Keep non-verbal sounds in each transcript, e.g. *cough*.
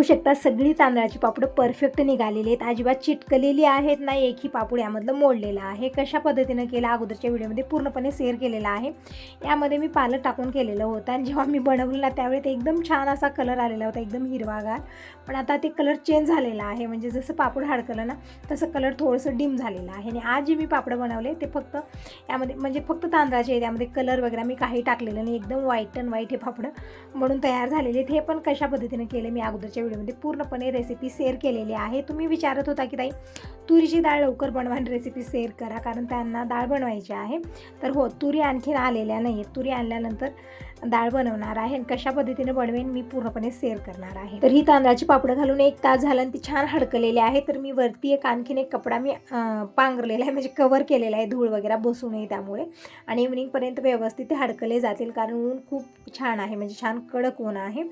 बघू शकता सगळी तांदळाची पापडं परफेक्ट निघालेली आहेत. अजिबात चिटकलेली आहेत नाही एकही पापड यामधलं मोडलेलं आहे. कशा पद्धतीनं केलं अगोदरच्या व्हिडिओमध्ये पूर्णपणे शेअर केलेला आहे. यामध्ये मी पालक टाकून केलेलं होतं आणि जेव्हा मी बनवलं ना त्यावेळी ते एकदम छान असा कलर आलेला होता एकदम हिरवागार. पण आता ते कलर चेंज झालेला आहे. म्हणजे जसं पापड हडकलं ना तसं कलर थोडंसं डिम झालेलं आहे. आणि आज जे मी पापडं बनवले ते फक्त यामध्ये म्हणजे फक्त तांदळाचे आहेत. कलर वगैरे मी काही टाकलेलं नाही. एकदम व्हाईट अँड व्हाईट हे पापडं म्हणून तयार झालेले आहेत. हे पण कशा पद्धतीनं केले मी अगोदरच्या व्हिडिओमध्ये म्हणजे पूर्णपणे रेसिपी शेअर केलेली आहे. तुम्ही विचारत होता की ताई तुरीची डाळ लवकर बनवा आणि रेसिपी शेअर करा कारण त्यांना डाळ बनवायची आहे. तर हो तुरी आणखीन आलेल्या नाही आहेत तुरी आणल्यानंतर डाळ बनवणार आहे आणि कशा पद्धतीने बनवेन मी पूर्णपणे शेअर करणार आहे. तर ही तांदळाची पापडं घालून एक तास झाला आणि ती छान हडकलेली आहे. तर मी वरती एक आणखीन एक कपडा मी पांघरलेला आहे. म्हणजे कवर केलेला आहे. धूळ वगैरे बसू नये त्यामुळे. आणि इव्हनिंगपर्यंत व्यवस्थित ते हडकले जातील कारण ऊन खूप छान आहे. म्हणजे छान कडक ऊन आहे.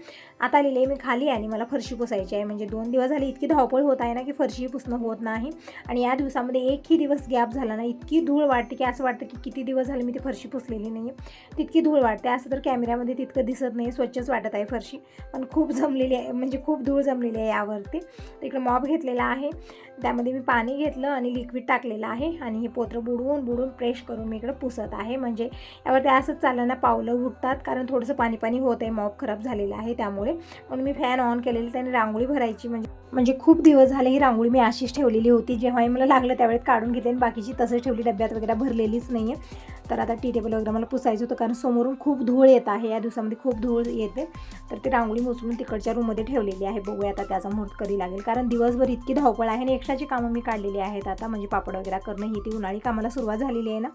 आता आलेली आहे मी खाली आणि मला फरशी पुसायची आहे. म्हणजे दोन दिवस झाले इतकी धावपळ होत आहे ना की फरशी पुसणं होत नाही. आणि या दिवसामध्ये एकही दिवस गॅप झाला ना इतकी धूळ वाटते की असं वाटतं की किती दिवस झाले मी ती फरशी पुसलेली नाही आहे तितकी धूळ वाटते असं तर कॅमेऱ्यामध्ये तितकं दिसत नाही स्वच्छच वाटत आहे फरशी. पण खूप जमलेली आहे म्हणजे खूप धूळ जमलेली आहे यावरती. तर मॉप घेतलेला आहे. त्यामध्ये मी पाणी घेतलं आणि लिक्विड टाकलेलं आहे आणि हे पोत्र बुडवून बुडवून प्रेश करून मी इकडे पुसत आहे. म्हणजे यावरती असंच चाललं ना पावलं उठतात कारण थोडंसं पाणी पाणी होत आहे मॉप खराब झालेलं आहे त्यामुळे. म्हणून मी फॅन ऑन केलेली त्याने रांगोळी भरायची. म्हणजे म्हणजे खूप दिवस झाले ही रांगोळी मी अशीच ठेवलेली होती. जेव्हाही मला लागलं त्यावेळेत काढून घेतली आणि बाकीची तसंच ठेवली डब्यात वगैरे भरलेलीच नाही आहे तर आता टी टेबल वगैरे मला पुसायचं होतं कारण समोरून खूप धूळ येत आहे. या दिवसामध्ये खूप धूळ येते. तर ती रांगोळी मोचून तिकडच्या रूममध्ये ठेवलेली आहे. बघूया आता त्याचा मुहूर्त कधी लागेल. कारण दिवसभर इतकी धावपळ आहे आणि एक्स्ट्राची कामं मी काढलेली आहेत आता. म्हणजे पापड वगैरे करणं ही ती उन्हाळी कामाला सुरुवात झालेली आहे ना.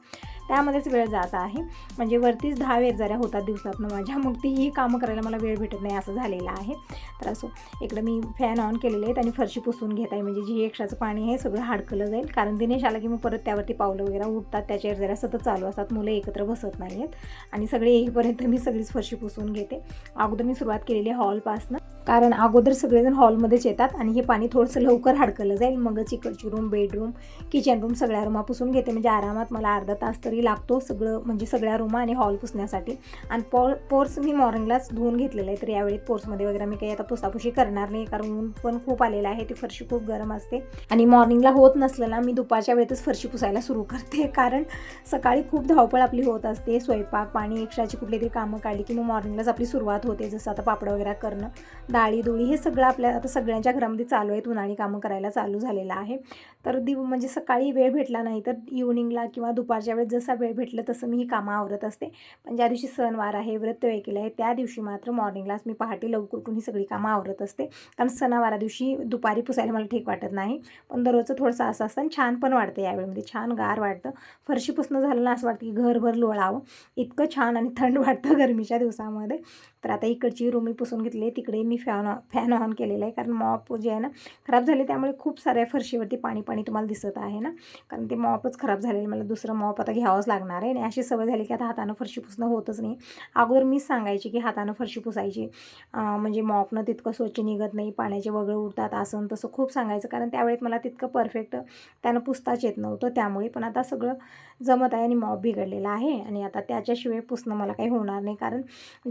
त्यामध्येच वेळ जात आहे. म्हणजे वरतीच दहा वेळेजाऱ्या होतात दिवसातनं माझ्या. मग ती ही कामं करायला मला वेळ भेटत नाही असं झालेलं आहे. तर असो इकडं मी फॅन ऑन केलेले आहेत आणि फरशी पुसून घेत आहे. म्हणजे जी एक्स्ट्राचं पाणी आहे सगळं हाडकलं जाईल. कारण दिनेश आला की मग परत त्यावरती पावलं वगैरे उठतात त्याच्यावर जरा सतत चालू असतात. मुलं एकत्र बसत नाही आहेत आणि सगळे येईपर्यंत मी सगळीच फरशी पुसून घेते. अगोदर मी सुरुवात केलेली हॉलपासनं कारण अगोदर सगळेजण हॉलमध्येच येतात आणि हे पाणी थोडंसं लवकर हाडकलं जाईल. मगच इकडची रूम बेडरूम किचन रूम सगळ्या रूमा पुसून घेते. म्हणजे आरामात मला अर्धा तास तरी लागतो सगळं म्हणजे सगळ्या रूमा आणि हॉल पुसण्यासाठी. आणि पॉ पोर्स मी मॉर्निंगलाच धुवून घेतलेलं आहे. तर यावेळी पोर्समध्ये वगैरे मी काही आता पुसापुशी करणार नाही. कारण ऊन पण खूप आलेलं आहे. ती फरशी खूप गरम असते. आणि मॉर्निंगला होत नसलं ना मी दुपारच्या वेळेतच फरशी पुसायला सुरू *laughs* करते. कारण सकाळी खूप धावपळ आपली होत असते. स्वयंपाक पाणी एक्स्ट्राची कुठली तरी कामं काढली की मग मॉर्निंगलाच आपली सुरुवात होते. जसं आता पापड वगैरे करणं. डाळी दुळी हे सगळं आपल्या आता सगळ्यांच्या घरामध्ये चालू आहेत उन्हाळी कामं करायला चालू झालेलं आहे. तर दिव म्हणजे सकाळी वेळ भेटला नाही तर इव्हनिंगला किंवा दुपारच्या वेळेस जसा वेळ भेटलं तसं मी ही कामं आवरत असते. पण ज्या दिवशी सणवार आहे व्रत केलं आहे त्या दिवशी मात्र मॉर्निंगलाच मी पहाटे लवकर उठून ही सगळी कामं आवरत असते. कारण सणावारा दिवशी दुपारी पुसायला मला ठीक वाटत नाही. पण दररोजचं थोडंसं असं असतं आणि छान पण वाटतं यावेळेमध्ये छान गार वाटतं. फरशी पुसणं झालं ना असं वाटतं की घरभर लोळावं. इतकं छान आणि थंड वाटतं *laughs* गरमीच्या दिवसामध्ये. तर आता इकडची रूम मी पुसून घेतली आहे तिकडे मी फॅन फॅन ऑन केलेला आहे. कारण मॉप जे आहे ना खराब झाले त्यामुळे खूप साऱ्या फरशीवरती पाणी पाणी तुम्हाला दिसत आहे ना. कारण ते मॉपच खराब झालेलं मला दुसरं मॉप आता घ्यावंच लागणार आहे. आणि अशी सवय झाली की आता हातानं फरशी पुसणं होतच नाही. अगोदर मीच सांगायची की हातानं फरशी पुसायची. म्हणजे मॉपनं तितकं स्वच्छ निघत नाही. पाण्याचे वगळं उडतात असं तसं खूप सांगायचं. कारण त्यावेळेत मला तितकं परफेक्ट त्यानं पुसताच येत नव्हतं त्यामुळे. पण आता सगळं जमत आहे आणि मॉप बिघडलेला आहे. आणि आता त्याच्याशिवाय पुसणं मला काही होणार नाही. कारण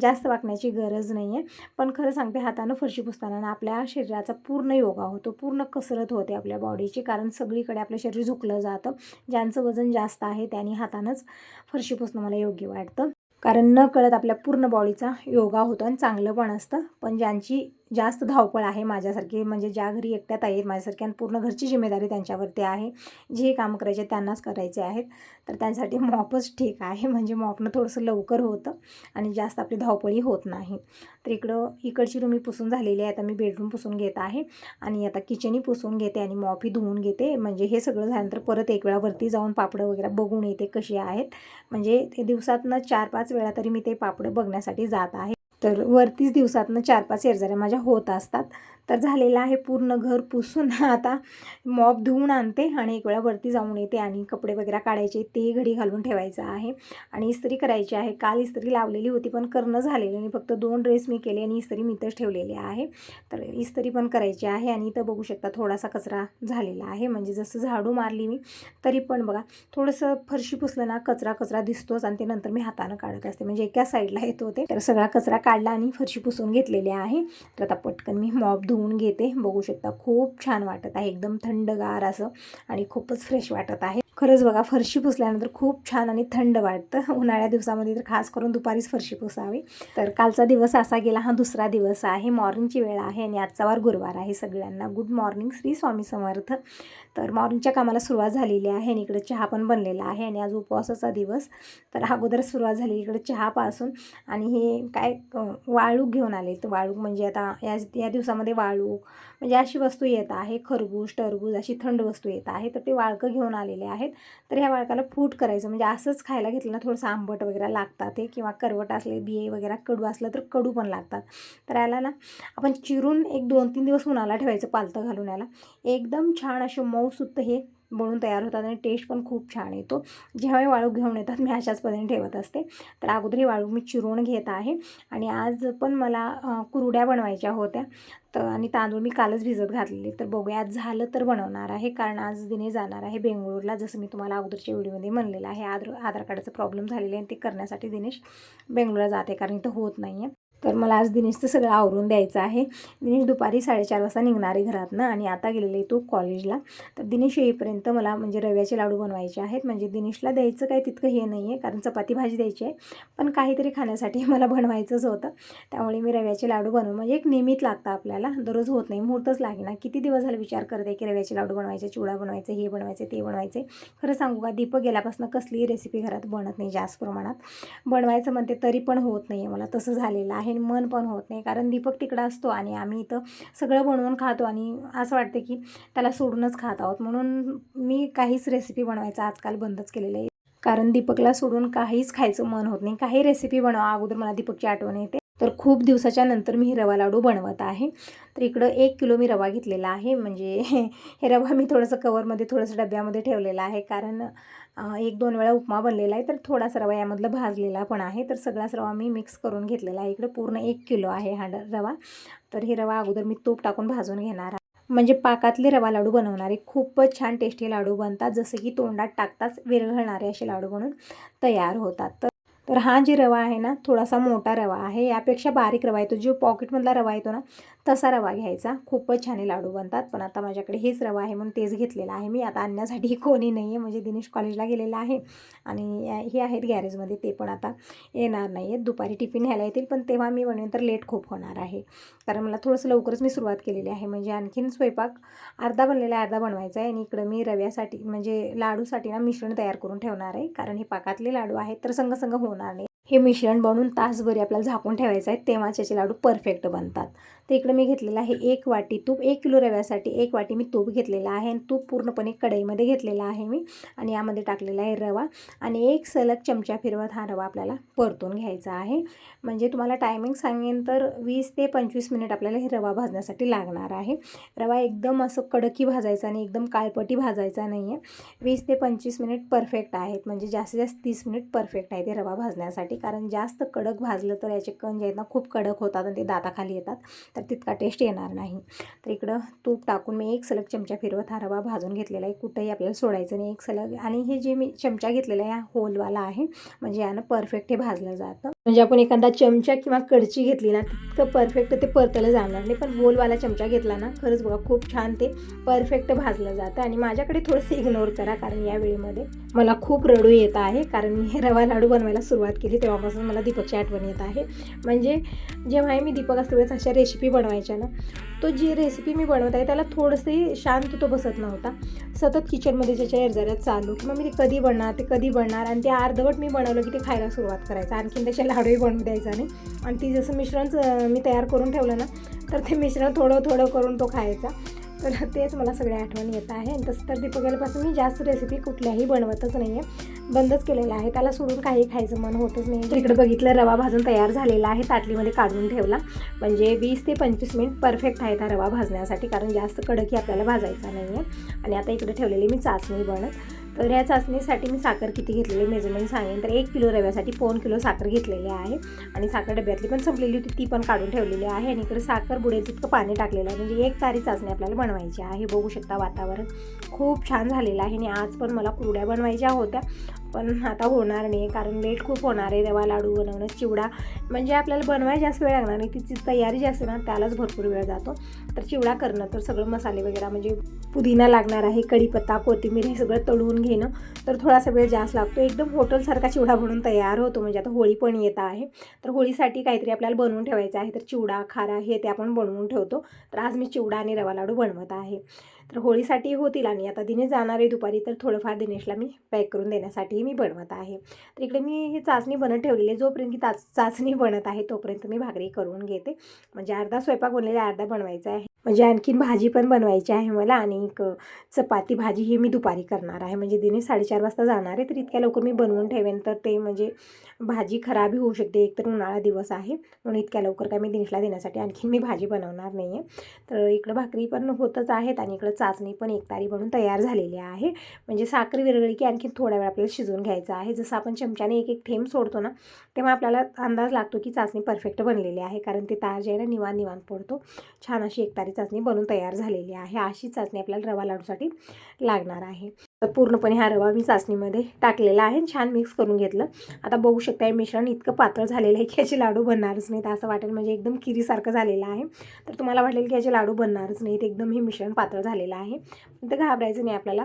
जास्त वाकण्याची गरज नाही आहे पण खरं सांगते हातानं फरशी पुसताना आपल्या शरीराचा पूर्ण योगा होतो. पूर्ण कसरत होते आपल्या बॉडीची कारण सगळीकडे आपलं शरीर झुकलं जातं. ज्यांचं वजन जास्त आहे त्यांनी हातानंच फरशी पुसणं मला योग्य वाटतं. कारण न कळत आपल्या पूर्ण बॉडीचा योगा होतो आणि चांगलं पण असतं. पण ज्यांची जास्त धावपळ आहे माझ्यासारखी. म्हणजे ज्या घरी एकट्यात आहेत माझ्यासारखी आणि पूर्ण घरची जिम्मेदारी त्यांच्यावरती आहे. जे काम करायचे त्यांनाच करायचे आहेत. तर त्यांसाठी मॉपच ठीक आहे. म्हणजे मॉपनं थोडंसं लवकर होतं आणि जास्त आपली धावपळी होत नाही. तर इकडं इकडची रूम मी पुसून झालेली आहे. आता मी बेडरूम पुसून घेत आहे आणि आता किचनही पुसून घेते आणि मॉपही धुवून घेते. म्हणजे हे सगळं झाल्यानंतर परत एक वेळा वरती जाऊन पापडं वगैरे बघून येते कशी आहेत. म्हणजे ते दिवसातनं चार पाच वेळा तरी मी ते पापडं बघण्यासाठी जात आहे. तर वरतीच दिवसातनं चार पाच शेरजाऱ्या माझ्या होत असतात. तर झालेलं आहे पूर्ण घर पुसून. *laughs* आता मॉप धुवून आणते आणि एक वेळा वरती जाऊन येते आणि कपडे वगैरे काढायचे ते घडी घालून ठेवायचं आहे. आणि इस्त्री करायची आहे. काल इस्त्री लावलेली होती पण करणं झालेलं नाही. फक्त दोन ड्रेस मी केले आणि इस्त्री मी इथंच ठेवलेली आहे. तर इस्त्री पण करायची आहे आणि इथं बघू शकता थोडासा कचरा झालेला आहे. म्हणजे जसं झाडू मारली मी तरी पण बघा थोडंसं फरशी पुसलं ना कचरा कचरा दिसतोच आणि ते नंतर मी हातानं काढत असते. म्हणजे एका साईडला येत होते तर सगळा कचरा काढला आणि फरशी पुसून घेतलेली आहे. तर आता पटकन मी मॉप धुवून घेते. बघू शकता खूप छान वाटत आहे. एकदम थंडगार असं आणि खूपच फ्रेश वाटत आहे. खरंच बघा फरशी पुसल्यानंतर खूप छान आणि थंड वाटतं. उन्हाळ्या दिवसामध्ये तर खास करून दुपारीच फरशी पुसावी. तर कालचा दिवस असा गेला हा दुसरा दिवस आहे. मॉर्निंगची वेळ आहे आणि आजचा वार गुरुवार आहे सगळ्यांना. Good morning Shri Swami Samarth. तर मॉर्निंगच्या कामाला सुरुवात झालेली आहे आणि इकडे चहा पण बनलेला आहे आणि आज उपवासाचा दिवस. तर अगोदर सुरुवात झाली इकडे चहापासून आणि हे काय वाळूक घेऊन आले. तर वाळूक म्हणजे आता या या दिवसामध्ये वाळूक म्हणजे अशी वस्तू येत आहे. खरबूज टरबूज अशी थंड वस्तू येत आहे. तर ते वाळकं घेऊन आलेले आहे आहेत. तर ह्या वाळकाला फूट करायचं. म्हणजे असंच खायला घेतलं ना थोडंसं आंबट वगैरे लागतात ते किंवा करवट असले बिये वगैरे कडू असलं तर कडू पण लागतात. तर याला ना आपण चिरून एक दोन तीन दिवस उन्हाला ठेवायचं पालतं घालून याला. एकदम छान असे मऊसुद्ध हे बनून तयार होतात आणि टेस्ट पण खूप छान येतो. जेव्हा वाळू घेऊन येतात मी अशाच पद्धतीने ठेवत असते. तर अगोदर ही वाळू मी चिरून घेत आहे. आणि आज पण मला कुरुड्या कुरड्या बनवायच्या होत्या. तर आणि तांदूळ मी कालच भिजत घातलेले. तर बघूया आज झालं तर बनवणार आहे. कारण आज दिने जाणार आहे बेंगळूरला जसं मी तुम्हाला अगोदरच्या व्हिडिओमध्ये म्हणलेलं आहे. आधार आधार कार्डाचा प्रॉब्लेम झालेला आहे आणि ते करण्यासाठी दिनेश बेंगळूरला जाते. कारण इथं होत नाही आहे तर मला आज दिनेशचं सगळं आवरून द्यायचं आहे. दिनेश दुपारी साडेचार वाजता निघणार आहे घरातनं आणि आता गेलेले तो कॉलेजला. तर दिनेश येईपर्यंत मला म्हणजे रव्याचे लाडू बनवायचे आहेत. म्हणजे दिनेशला द्यायचं काय तितकं हे नाही आहे कारण चपाती भाजी द्यायची आहे. पण काहीतरी खाण्यासाठी *laughs* मला बनवायचंच होतं. त्यामुळे मी रव्याचे लाडू बनवून म्हणजे एक नियमित लागतं आपल्याला. दररोज होत नाही मुहूर्तच लागेना. किती दिवस झाला विचार करत आहे की रव्याचे लाडू बनवायचे चिवडा बनवायचे हे बनवायचे ते बनवायचे. खरं सांगू का दीपक गेल्यापासून कसलीही रेसिपी घरात बनत नाही जास्त प्रमाणात. बनवायचं म्हणते तरी पण होत नाही आहे मला. तसं झालेलं आहे. आणि मन पण होत नाही. कारण दीपक तिकडं असतो आणि आम्ही इथं सगळं बनवून खातो आणि असं वाटतं की त्याला सोडूनच खात आहोत. म्हणून मी काहीच रेसिपी बनवायचं आजकाल बंदच केलेलं आहे. कारण दीपकला सोडून काहीच खायचं मन होत नाही. काही रेसिपी बनवा. अगोदर मला दीपकची आठवण येते. तर खूप दिवसाच्या नंतर मी हे रवा लाडू बनवत आहे. तर इकडं एक किलो मी रवा घेतलेला आहे. म्हणजे *laughs* हे रवा मी थोडंसं कवरमध्ये थोडंसं डब्यामध्ये ठेवलेला आहे. कारण एक दोन वेळा उपमा बनलेला आहे. तर थोडासा रवा यामधला भाजलेला पण आहे. तर सगळाच रवा मी मिक्स करून घेतलेला आहे. इकडं पूर्ण एक किलो आहे हा रवा. तर हे रवा अगोदर मी तूप टाकून भाजून घेणार आहे. म्हणजे पाकातले रवा लाडू बनवणारे खूपच छान टेस्टी लाडू बनतात. जसं की तोंडात टाकताच विरघळणारे असे लाडू बनून तयार होतात. तर तर हा जे रवा आहे ना थोडासा मोठा रवा आहे. यापेक्षा बारीक रवा येतो जो पॉकेटमधला रवा येतो ना तसा रवा घ्यायचा. खूपच छान लाडू बनतात. पण आता माझ्याकडे हेच रवा आहे म्हणून तेच घेतलेला आहे मी. आता आणण्यासाठी *laughs* कोणी नाही आहे म्हणजे दिनेश कॉलेजला गेलेला आहे. आणि हे आहेत गॅरेजमध्ये. ते पण आता येणार नाही आहेत दुपारी टिफिन घ्यायला येतील. पण तेव्हा मी बनवेन तर लेट खूप होणार आहे. कारण मला थोडंसं लवकरच मी सुरुवात केलेली आहे. म्हणजे आणखीन स्वयंपाक अर्धा बनलेला आहे अर्धा बनवायचा आहे. आणि इकडं मी रव्यासाठी म्हणजे लाडूसाठी ना मिश्रण तयार करून ठेवणार आहे. कारण हे पाकातले लाडू आहेत तर संग होणार नाही. हे मिश्रण बनवून तासभरी आपल्याला झाकून ठेवायचं आहे. तेव्हाच याचे लाडू परफेक्ट बनतात. तर इकडे मी घेतलेलं आहे एक वाटी तूप एक किलो रव्यासाठी एक वाटी मी तूप घेतलेलं आहे आणि तूप पूर्णपणे कढईमध्ये घेतलेला आहे मी आणि यामध्ये टाकलेला आहे रवा आणि एक सलग चमचा फिरवत हा रवा आपल्याला परतून घ्यायचा आहे. म्हणजे तुम्हाला टायमिंग सांगेन तर वीस ते पंचवीस मिनिट आपल्याला हे रवा भाजण्यासाठी लागणार आहे. रवा एकदम असं कडकी भाजायचा आणि एकदम काळपटी भाजायचा नाही आहे वीस ते पंचवीस मिनिट परफेक्ट आहेत. म्हणजे जास्तीत जास्त तीस मिनिट परफेक्ट आहे ते रवा भाजण्यासाठी. कारण जास्त कडक भाजलं तर याचे कण जे आहेत ना खूप कडक होतात आणि ते दाताखाली येतात. तर तितका टेस्ट येणार नाही. तर इकडं तूप टाकून मी एक सलग चमचा फिरवत हा रवा भाजून घेतलेला आहे. कुठंही आपल्याला सोडायचं नाही एक सलग. आणि हे जे मी चमचा घेतलेला आहे हा होलवाला आहे. म्हणजे यानं परफेक्ट हे भाजलं जातं. म्हणजे आपण एखादा चमचा किंवा कडची घेतली ना तितकं परफेक्ट ते परतलं जाणार नाही. पण होलवाला चमचा घेतला ना खरंच बघा खूप छान ते परफेक्ट भाजलं जातं. आणि माझ्याकडे थोडंसं इग्नोर करा कारण या वेळेमध्ये मला खूप रडू येत आहे. कारण मी *laughs* रवा लाडू बनवायला सुरुवात केली तेव्हापासून मला दीपकची आठवण येत आहे. म्हणजे जेव्हा मी दीपक असते वेळेस अशा रेसिपी बनवायच्या ना तो जी रेसिपी मी बनवत आहे त्याला थोडंसंही शांत तो बसत नव्हता. सतत किचनमध्ये त्याच्या एरझाऱ्यात चालू मग मी ते कधी बनणार ते कधी बनणार आणि ते अर्धवट मी बनवलं की ते खायला सुरुवात करायचं. आणखीन त्याच्या लाडूही बनवू द्यायचा नाही. आणि ती जसं मिश्रण मी तयार करून ठेवलं ना तर ते मिश्रण थोडं थोडं करून तो खायचा. तर तेच मला सगळ्या आठवण येत आहे आणि तसं तर दीपक मी जास्त रेसिपी कुठल्याही बनवतच नाही आहे बंदच केलेलं आहे. त्याला सोडून काही खायचं मन होतच नाही. तर इकडे बघितलं रवा भाजून तयार झालेला आहे. ताटलीमध्ये काढून ठेवला. म्हणजे वीस ते पंचवीस मिनिट परफेक्ट आहे हा रवा भाजण्यासाठी. कारण जास्त कडकही आपल्याला भाजायचा नाही आहे आणि आता इकडे ठेवलेली मी चाचणी बनत. तर या चाचणीसाठी मी साखर किती घेतलेली मेजरमेंट सांगेन. तर एक किलो रव्यासाठी पाऊण किलो साखर घेतलेली आहे. आणि साखर डब्यातली पण संपलेली होती ती पण काढून ठेवलेली आहे. आणि इकडे साखर बुडेल तितकं पाणी टाकलेलं आहे. म्हणजे एक तारी चाचणी आपल्याला बनवायची आहे. बघू शकता वातावरण खूप छान झालेलं आहे. आणि आज पण मला कुरड्या बनवायच्या होत्या. पण आता होणार नाही कारण लेट खूप होणार आहे रवा लाडू बनवणं चिवडा. म्हणजे आपल्याला बनवायला जास्त वेळ लागणार नाही तिची तयारी जी असते ना त्यालाच भरपूर वेळ जातो. तर चिवडा करणं तर सगळं मसाले वगैरे म्हणजे पुदिना लागणार आहे कढीपत्ता कोथिंबीर हे सगळं तळून घेणं. तर थोडासा वेळ जास्त लागतो. एकदम हॉटेलसारखा चिवडा बनून तयार होतो म्हणजे आता होळी पण येत आहे. तर होळीसाठी काहीतरी आपल्याला बनवून ठेवायचं आहे तर चिवडा खारा हे ते आपण बनवून ठेवतो. तर आज मी चिवडा आणि रवा लाडू बनवत आहे. तर होळीसाठी होतील आणि आता दिनेश जाणार आहे दुपारी तर थोडंफार दिनेशला मी पॅक करून देण्यासाठी मी बनवत आहे. तर इकडे मी ही चाचणी बनत ठेवलेली आहे जोपर्यंत की ताच चाचणी बनत आहे तोपर्यंत मी भाकरी करून घेते. म्हणजे अर्धा स्वयंपाक बनलेला अर्धा बनवायचा आहे. म्हणजे आणखीन भाजी पण बनवायची आहे मला आणि एक चपाती भाजी ही मी दुपारी करणार आहे. म्हणजे दिनेश साडेचार वाजता जाणार आहे तर इतक्या लवकर मी बनवून ठेवेन तर ते म्हणजे भाजी खराबही होऊ शकते. एक तर उन्हाळा दिवस आहे. म्हणून इतक्या लवकर काय मी दिनेशला देण्यासाठी आणखीन मी भाजी बनवणार नाही आहे तर इकडं भाकरी पण होतच आहेत आणि इकडं चाचणी पण एक तारी बनून तयार झालेली आहे. म्हणजे साखर विरगळी की आणखी थोड्या वेळ आपल्याला शिजवून घ्यायचं आहे. जसं आपण चमच्याने एक एक थेंब सोडतो ना तेव्हा आपल्याला अंदाज लागतो की चाचणी परफेक्ट बनलेली आहे. कारण ते तार जे आहे ना निवान निवान पडतो. छान अशी एक तारी चाचणी बनून तयार झालेली आहे. अशी चाचणी आपल्याला रवा लाडूसाठी लागणार आहे. तर पूर्णपणे हा रवा मी चाचणीमध्ये टाकलेला आहे. छान मिक्स करून घेतलं. आता बघू शकता हे मिश्रण इतकं पातळ झालेलं आहे की याचे लाडू बनणारच नाहीत. असं वाटेल म्हणजे एकदम किरीसारखं झालेलं आहे. तर तुम्हाला वाटेल की याचे लाडू बनणारच नाहीत. एकदम हे मिश्रण पातळ झालेलं आहे. तर घाबरायचं नाही आपल्याला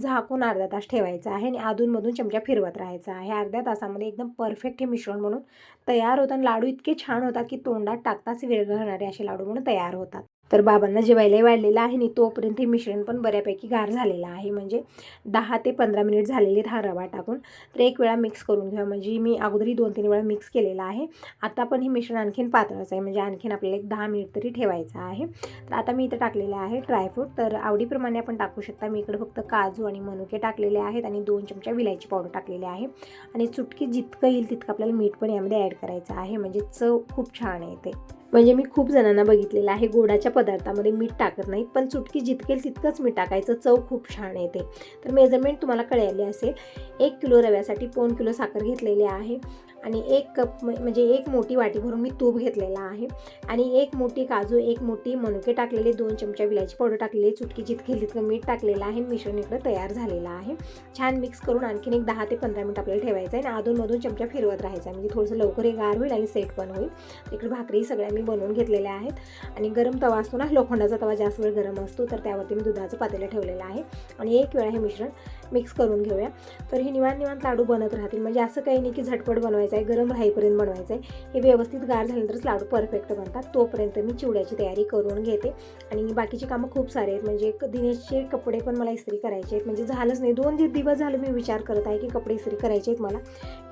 झाकून अर्धा तास ठेवायचं आहे आणि अधूनमधून चमचा फिरवत राहायचा आहे. अर्ध्या तासामध्ये एकदम परफेक्ट हे मिश्रण म्हणून तयार होतं आणि लाडू इतके छान होतात की तोंडात टाकताच विरघळणारे असे लाडू म्हणून तयार होतात. तर बाबांना जेवायलाही वाढलेलं आहे आणि तोपर्यंत हे मिश्रण पण बऱ्यापैकी गार झालेलं आहे. म्हणजे दहा ते पंधरा मिनिट झालेले हा रवा टाकून. तर एक वेळा मिक्स करून घ्या म्हणजे मी अगोदरही दोन तीन वेळा मिक्स केलेला आहे. आता पण हे मिश्रण आणखीन पातळच आहे. म्हणजे आणखीन आपल्याला एक दहा मिनिट तरी ठेवायचं आहे. तर आता मी इथं टाकलेलं आहे ड्रायफ्रूट तर आवडीप्रमाणे आपण टाकू शकता. मी इकडे फक्त काजू आणि मनुके टाकलेले आहेत आणि दोन चमचा विलायची पावडर टाकलेली आहे. आणि चुटकी जितकं येईल तितकं आपल्याला मीठ पण यामध्ये ॲड करायचं आहे. म्हणजे चव खूप छान येते. म्हणजे मी खूप जणांना बघितलेलं आहे गोडाच्या पदार्थामध्ये मीठ टाकत नाहीत पण चुटकी जितकेल तितकंच मीठ टाकायचं चव खूप छान येते. तर मेजरमेंट तुम्हाला कळाली असेल एक किलो रव्यासाठी पाऊण किलो साखर घेतलेली आहे. आणि एक कप म्हणजे एक मोठी वाटी भरून मी तूप घेतलेला आहे. आणि एक मोठी काजू एक मोठी मनुके टाकलेले दोन चमचा विलायची पावडर टाकलेली चुटकी जितकी तितकं मीठ टाकलेलं आहे मिश्रण इकडं तयार झालेलं आहे. छान मिक्स करून आणखीन एक दहा ते पंधरा मिनिट आपल्याला ठेवायचं आहे आणि अधूनमधून चमचा फिरवत राहायचा आहे. म्हणजे थोडंसं लवकर हे गार होईल आणि सेट पण होईल. इकडे भाकरी सगळ्या मी बनवून घेतलेल्या आहेत. आणि गरम तवा असतो ना लोखंडाचा तवा जास्त वेळ गरम असतो तर त्यावरती मी दुधाचं पातेलं ठेवलेलं आहे. आणि एक वेळा हे मिश्रण मिक्स करून घेऊया. तर हे निवांत निवांत लाडू बनत राहतील. म्हणजे असं काही नाही की झटपट बनवायचं आहे गरम राहीपर्यंत बनवायचं आहे. हे व्यवस्थित गार झाल्यानंतरच लाडू परफेक्ट बनतात. तोपर्यंत मी चिवड्याची तयारी करून घेते. आणि बाकीची कामं खूप सारे आहेत. म्हणजे दिनेशचे कपडे पण मला इस्त्री करायचे आहेत. म्हणजे झालंच नाही. दोन दिवस झालं मी विचार करत आहे की कपडे इस्त्री करायचे आहेत मला.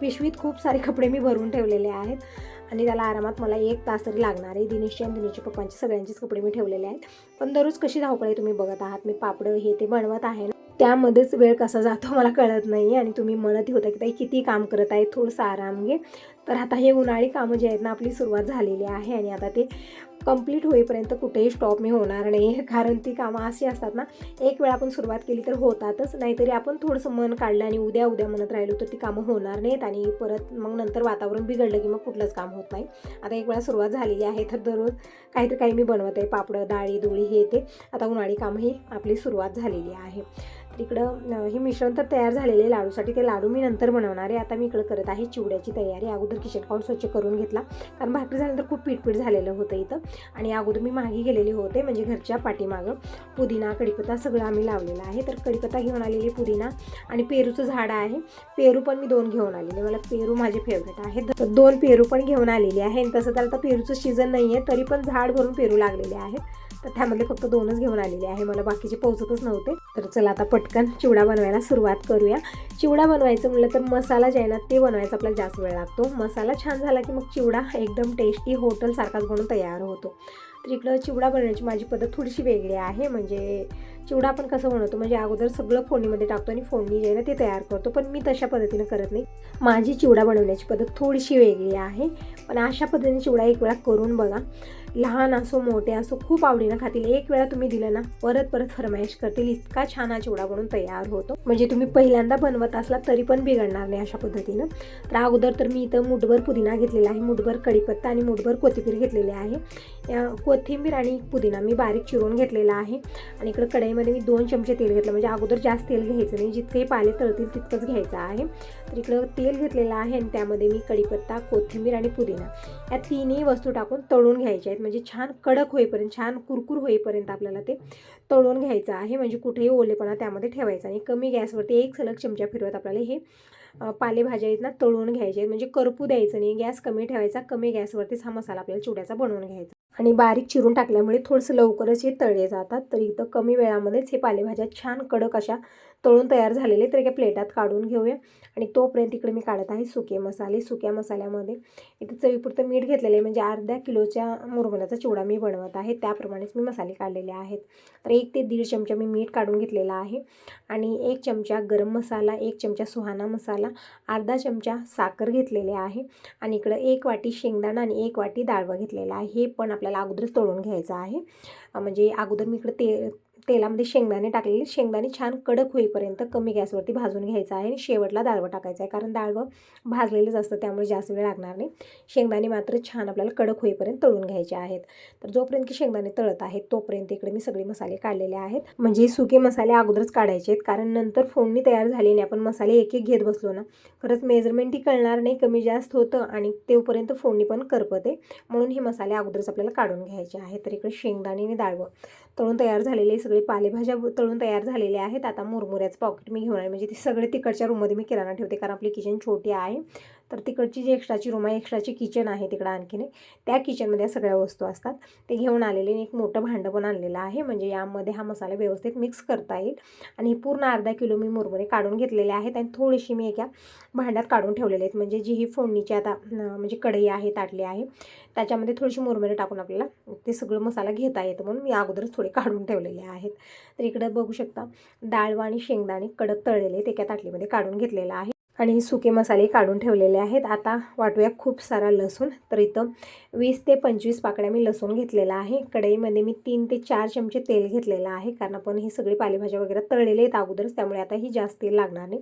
पिशवीत खूप सारे *laughs* कपडे मी भरून ठेवलेले आहेत. आणि त्याला आरामात मला एक तास तरी लागणार आहे. दिनेशचे आणि दिनेशच्या पप्पांचे सगळ्यांचेच कपडे मी ठेवलेले आहेत. पण दररोज कशी धावपळे तुम्ही बघत आहात. मी पापडं हे ते बनवत आहे ना. त्यामध्येच वेळ कसा जातो *laughs* मला कळत नाही आणि तुम्ही म्हणतही होता की ताई किती काम करत आहे? थोडंसं आराम घे. तर आता हे उन्हाळी कामं जे आहेत ना आपली सुरुवात झालेली आहे. आणि आता ते कंप्लीट होईपर्यंत कुठेही स्टॉप मी होणार नाही. *laughs* कारण ती कामं अशी असतात ना एक वेळा आपण सुरुवात केली तर होतातच. नाहीतरी आपण थोडंसं मन काढलं आणि उद्या उद्या म्हणत राहिलो तर ती कामं होणार नाहीत. आणि परत मग नंतर वातावरण बिघडलं की मग कुठलंच काम होत नाही. आता एक वेळा सुरुवात झालेली आहे. तर दररोज काहीतरी काही मी बनवत आहे. पापडं डाळी दुळी हे ते. आता उन्हाळी कामं ही आपली सुरुवात झालेली आहे. तिकडं इकडं हे मिश्रण तर तयार झालेले आहे लाडूसाठी. ते लाडू मी नंतर बनवणार आहे. आता मी इकडं करत आहे चिवड्याची तयारी. अगोदर किचन काउंट स्वच्छ करून घेतला. कारण भाकरी झाल्यानंतर खूप पीठपीठ झालेलं होतं इथं. आणि अगोदर मी मागे गेलेले होते म्हणजे घरच्या पाठीमागं. पुदिना कडीपत्ता सगळं आम्ही लावलेलं आहे. तर कढीपत्ता घेऊन आलेली पुदिना आणि पेरूचं झाड आहे. पेरू पण मी दोन घेऊन आलेले मला पेरू माझे फेवरेट आहे. तर दोन पेरू पण घेऊन आलेले आहे. आणि तसं तर आता पेरूचं सीझन नाही आहे तरी पण झाड भरून पेरू लागलेले आहेत. तर त्यामधले फक्त दोनच घेऊन आलेले आहे. मला बाकीचे पोहोचतच नव्हते. तर चला आता पटकन चिवडा बनवायला सुरुवात करूया. चिवडा बनवायचं म्हटलं तर मसाला जे आहे ना ते बनवायचा आपल्याला जास्त वेळ लागतो. मसाला छान झाला की मग चिवडा एकदम टेस्टी हॉटेलसारखाच बनून तयार होतो. तर इकडं चिवडा बनवण्याची माझी पद्धत थोडीशी वेगळी आहे. म्हणजे चिवडा आपण कसं बनवतो? म्हणजे अगोदर सगळं फोडणीमध्ये टाकतो आणि फोडणी जे आहे ना ते तयार करतो. पण मी तशा पद्धतीनं करत नाही. माझी चिवडा बनवण्याची पद्धत थोडीशी वेगळी आहे. पण अशा पद्धतीने चिवडा एक वेळा करून बघा. लहान असो मोठे असो खूप आवडीनं खातील. एक वेळा तुम्ही दिलं ना परत परत फरमाईश करतील. इतका छान हा चिवडा बनून तयार होतो. म्हणजे तुम्ही पहिल्यांदा बनवत असला तरी पण बिघडणार नाही अशा पद्धतीनं. तर अगोदर तर मी इथं मुठभर पुदिना घेतलेला आहे. मुठभर कढीपत्ता आणि मुठभर कोथिंबीर घेतलेली आहे. कोथिंबीर आणि पुदिना मी बारीक चिरून घेतलेला आहे. आणि इकडं कढाईमध्ये मी दोन चमचे तेल घेतलं. म्हणजे अगोदर जास्त तेल घ्यायचं नाही. जितकंही पाले तळतील तितकंच घ्यायचं आहे. तर इकडं तेल घेतलेलं आहे आणि त्यामध्ये मी कढीपत्ता कोथिंबीर आणि पुदिना. या तिन्ही वस्तू टाकून तळून घ्यायच्या आहेत. म्हणजे छान कडक होईपर्यंत छान कुरकुर होईपर्यंत आपल्याला ते तळून घ्यायचं आहे. म्हणजे कुठेही ओलेपणा त्यामध्ये ठेवायचा आणि कमी गॅसवरती एक सलग चमचा फिरवत आपल्याला हे पालेभाज्या आहेत ना तळून घ्यायचे आहेत. म्हणजे करपू द्यायचं नाही. गॅस कमी ठेवायचा कमी गॅसवरतीच हा मसाला आपल्याला चिवड्याचा बनवून घ्यायचा. आणि बारीक चिरून टाकल्यामुळे थोडंसं लवकरच हे तळले जातात. तर इथं कमी वेळामध्येच हे पालेभाज्या छान कडक अशा तळून तयार झालेले तर एका प्लेटात काढून घेऊया. आणि तोपर्यंत इकडे मी काढत आहे सुके मसाले. सुक्या मसाल्यामध्ये इथे चवीपुरतं मीठ घेतलेलं आहे. म्हणजे अर्ध्या किलोच्या मुरमुऱ्याचा चिवडा मी बनवत आहे. त्याप्रमाणेच मी मसाले काढलेले आहेत. तर एक ते दीड चमचा मी मीठ काढून घेतलेला आहे. आणि एक चमचा गरम मसाला एक चमचा सुहाना मसाला अर्धा चमचा साखर घेतलेले आहे. आणि इकडं एक वाटी शेंगदाणा आणि एक वाटी डाळवा घेतलेला आहे. हे पण आपल्याला अगोदरच तळून घ्यायचं आहे. म्हणजे अगोदर मी इकडं ते तेलामध्ये शेंगदाणे टाकलेले. शेंगदाणे छान कडक होईपर्यंत कमी गॅसवरती भाजून घ्यायचं आहे आणि शेवटला डाळवं टाकायचं आहे कारण डाळवं भाजलेलंच असतं त्यामुळे जास्त वेळ लागणार नाही. शेंगदाणे मात्र छान आपल्याला कडक होईपर्यंत तळून घ्यायचे आहेत. तर जोपर्यंत की शेंगदाणे तळत आहेत तोपर्यंत इकडे मी सगळे मसाले काढलेले आहेत. म्हणजे सुके मसाले अगोदरच काढायचे आहेत कारण नंतर फोडणी तयार झाली नाही. आपण मसाले एक एक घेत बसलो ना खरंच मेजरमेंटही कळणार नाही कमी जास्त होतं आणि तेवपर्यंत फोडणी पण करपते. म्हणून हे मसाले अगोदरच आपल्याला काढून घ्यायचे आहेत. तर इकडे शेंगदाणे आणि डाळवं तळून तयार झालेले सगळे पालेभाज्या तळून तयार झालेल्या आहेत. आता मुरमुऱ्याचं पॉकेट मी घेऊन आहे म्हणजे ते सगळे तिकडच्या रूममध्ये मी किराणा ठेवते. कारण आपली किचन छोटी आहे. तर तिकडची जी एक्स्ट्राची रूम आहे एक्स्ट्राची किचन आहे तिकडं आणखीन त्या किचनमध्ये या सगळ्या वस्तू असतात. ते घेऊन आलेले आणि एक मोठं भांडं पण आणलेलं आहे. म्हणजे यामध्ये हा मसाला व्यवस्थित मिक्स करता येईल. आणि हे पूर्ण अर्धा किलो मी मुरमुरे काढून घेतलेले आहेत. आणि थोडीशी मी एका भांड्यात काढून ठेवलेले आहेत. म्हणजे जी ही फोडणीची आता म्हणजे कढई आहे ताटली आहे त्याच्यामध्ये थोडीशी मुरमुरे टाकून आपल्याला ते सगळं मसाला घेता येतं म्हणून मी अगोदरच थोडे काढून ठेवलेले आहेत. तर इकडं बघू शकता डाळवा आणि शेंगदाणे कडक तळलेले आहेत एका ताटलीमध्ये काढून घेतलेलं आहे. आणि सुके मसाले काढून ठेवलेले आहेत. आता वाटूया खूप सारा लसूण. तर इथं वीस ते पंचवीस पाकड्या मी लसूण घेतलेला आहे. कढईमध्ये मी तीन ते चार चमचे तेल घेतलेलं आहे कारण आपण हे सगळे पालेभाज्या वगैरे तळलेले आहेत अगोदरच त्यामुळे आता ही जास्त तेल लागणार नाही.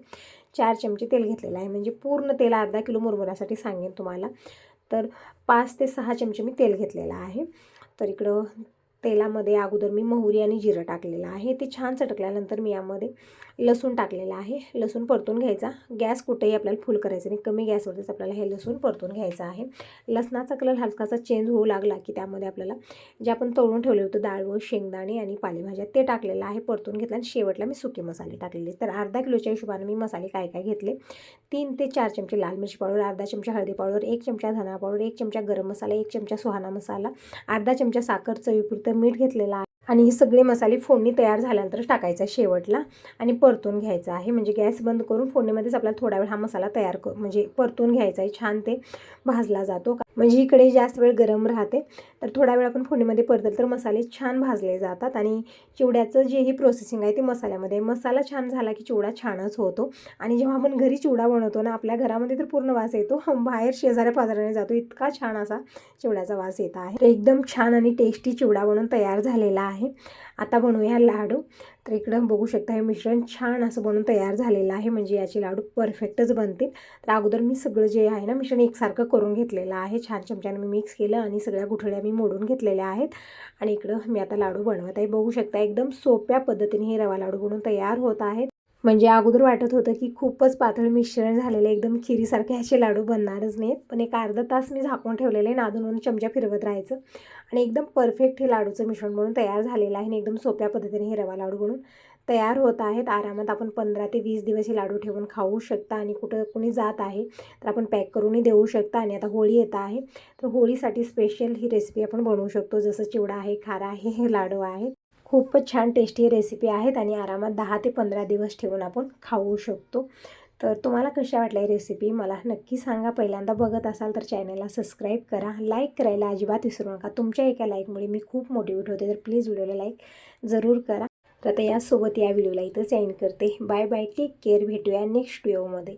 चार चमचे तेल घेतलेलं आहे. म्हणजे पूर्ण तेल अर्धा किलो मुरमुऱ्यासाठी सांगेन तुम्हाला. तर पाच ते सहा चमचे मी तेल घेतलेलं आहे. तर इकडं तेलामध्ये अगोदर मी मोहरी आणि जिरं टाकलेलं आहे. ते छान चटकल्यानंतर मी यामध्ये लसूण टाकलेलं आहे. लसूण परतून घ्यायचा. गॅस कुठेही आपल्याला फुल करायचं नाही. कमी गॅसवरतीच आपल्याला हे लसूण परतून घ्यायचं आहे. लसणाचा कलर हलकासा चेंज होऊ लागला की त्यामध्ये आपल्याला जे आपण तळून ठेवले होतं डाळ व शेंगदाणे आणि पालेभाज्या ते टाकलेलं आहे परतून घेतलं आणि शेवटला मी सुके मसाले टाकलेले. तर अर्धा किलोच्या हिशोबाने मी मसाले काय काय घेतले? तीन ते चार चमचे लाल मिरची पावडर अर्धा चमचा हळदी पावडर एक चमचा धना पावडर एक चमचा गरम मसाला एक चमचा सुहाना मसाला अर्धा चमचा साखर चवीपुरतं मीठ घेतलेलं आहे. आणि हे सगळे मसाले फोडणी तयार झाल्यानंतर टाकायचा आहे शेवटला आणि परतून घ्यायचा आहे. म्हणजे गॅस बंद करून फोडणीमध्येच आपल्याला थोडा वेळ हा मसाला तयार कर म्हणजे परतून घ्यायचा आहे. छान ते भाजला जातो. का म्हणजे इकडे जास्त वेळ गरम राहते. तर थोडा वेळ आपण फोडणीमध्ये परतल तर मसाले छान भाजले जातात आणि चिवड्याचं जे ही प्रोसेसिंग आहे ते मसाल्यामध्ये. मसाला छान झाला की चिवडा छानच होतो. आणि जेव्हा आपण घरी चिवडा बनवतो ना आपल्या घरामध्ये तर पूर्ण वास येतो. *laughs* बाहेर शेजाऱ्या पाजाऱ्याने जातो. इतका छान असा चिवड्याचा वास येत आहे. तर एकदम छान आणि टेस्टी चिवडा बनवून तयार झालेला आहे. आता बनवूया लाडू. तर इकडं बघू शकता हे मिश्रण छान असं बनवून तयार झालेलं आहे. म्हणजे याचे लाडू परफेक्टच बनतील. तर अगोदर मी सगळं जे आहे ना मिश्रण एकसारखं करून घेतलेलं आहे. छान चमच्यानं मी मिक्स केलं आणि सगळ्या गुठळ्या मी मोडून घेतलेल्या आहेत. आणि इकडं मी आता लाडू बनवत आहे. बघू शकता एकदम सोप्या पद्धतीने हे रवा लाडू बनवून तयार होत आहेत. म्हणजे अगोदर वाटत होतं की खूपच पातळ मिश्रण झालेलं एकदम खिरीसारखे ह्याचे लाडू बनणारच नाहीत. पण एक अर्धा तास मी झाकून ठेवलेले आहे नादून चमचा फिरवत राहायचं. आणि एकदम परफेक्ट हे लाडूचं मिश्रण म्हणून तयार झालेलं आहे आणि एकदम सोप्या पद्धतीने हे रवा लाडू बनून तयार होत आहेत. आरामात आपण पंधरा ते वीस दिवस हे लाडू ठेवून खाऊ शकता आणि कुठं कुणी जात आहे तर आपण पॅक करूनही देऊ शकता आणि आता होळी येत आहे. तर होळीसाठी स्पेशल ही रेसिपी आपण बनवू शकतो. जसं चिवडा आहे खारा आहे हे लाडू आहेत. खूपच छान टेस्टी रेसिपी आहेत आणि आरामात दहा ते पंधरा दिवस ठेवून आपण खाऊ शकतो. तर तुम्हाला कशा वाटल्या रेसिपी मला नक्की सांगा. पहिल्यांदा बघत असाल तर चॅनलला सबस्क्राईब करा. लाईक करायला अजिबात विसरू नका. तुमच्या एका लाईकमुळे मी खूप मोटिवेट होते. तर प्लीज व्हिडिओला लाईक जरूर करा. तर आता यासोबत या व्हिडिओला इथंच एंड करते. बाय बाय टेक केअर भेटूया नेक्स्ट व्हिडिओमध्ये